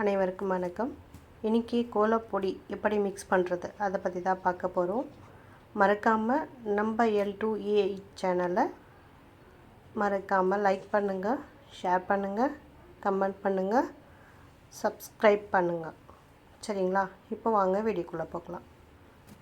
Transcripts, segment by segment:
அனைவருக்கும் வணக்கம். இன்றைக்கி கோலப்பொடி எப்படி மிக்ஸ் பண்ணுறது அதை பற்றி தான் பார்க்க போகிறோம் மறக்காமல் நம்ம எல் டூ ஏ சேனலை மறக்காமல் லைக் பண்ணுங்கள் ஷேர் பண்ணுங்கள் கமெண்ட் பண்ணுங்கள் சப்ஸ்கிரைப் பண்ணுங்கள் சரிங்களா? இப்போ வாங்க வீடியோக்குள்ளே போகலாம்.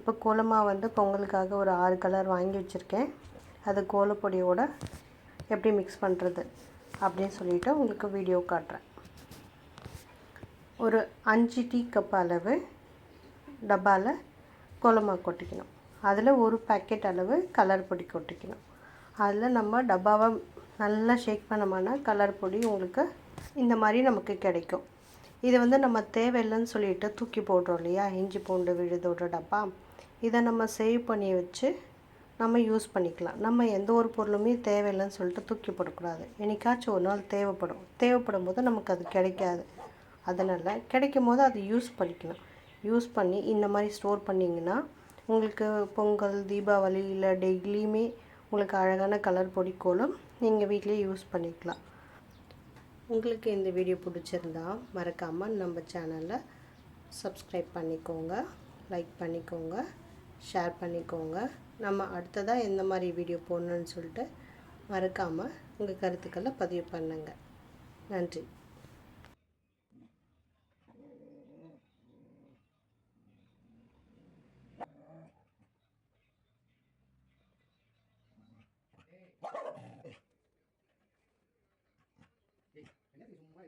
இப்போ கோலமாக வந்து பொங்கலுக்காக ஒரு ஆறு கலர் வாங்கி வச்சுருக்கேன். அது கோலப்பொடியோட எப்படி மிக்ஸ் பண்ணுறது அப்படின்னு சொல்லிவிட்டு உங்களுக்கு வீடியோ காட்டுறேன். ஒரு அஞ்சு டீ கப் அளவு டப்பாவில் கோலமாக கொட்டிக்கணும். அதில் ஒரு பேக்கெட் அளவு கலர் பொடி கொட்டிக்கணும். அதில் நம்ம டப்பாவை நல்லா ஷேக் பண்ணோம்னா கலர் பொடி உங்களுக்கு இந்த மாதிரி நமக்கு கிடைக்கும். இது வந்து நம்ம தேவையில்லைன்னு சொல்லிட்டு தூக்கி போடுறோம் இல்லையா? இஞ்சி பூண்டு விழுதோட டப்பா. இதை நம்ம சேவ் பண்ணி வச்சு நம்ம யூஸ் பண்ணிக்கலாம். நம்ம எந்த ஒரு பொருளுமே தேவையில்லைன்னு சொல்லிட்டு தூக்கி போடக்கூடாது. என்னைக்காச்சும் ஒரு நாள் தேவைப்படும். தேவைப்படும் போது நமக்கு அது கிடைக்காது. அதனால் கிடைக்கும் போது அதை யூஸ் பண்ணிக்கணும். யூஸ் பண்ணி இந்த மாதிரி ஸ்டோர் பண்ணிங்கன்னா உங்களுக்கு பொங்கல் தீபாவளி இல்லை டெய்லியுமே உங்களுக்கு அழகான கலர் பொடி கோலம் நீங்கள் வீட்டிலே யூஸ் பண்ணிக்கலாம். உங்களுக்கு இந்த வீடியோ பிடிச்சிருந்தா மறக்காமல் நம்ம சேனலை சப்ஸ்கிரைப் பண்ணிக்கோங்க லைக் பண்ணிக்கோங்க ஷேர் பண்ணிக்கோங்க. நம்ம அடுத்ததாக எந்த மாதிரி வீடியோ போடணுன்னு சொல்லிட்டு மறக்காமல் உங்கள் கருத்துக்களை பதிவு பண்ணுங்கள் நன்றி.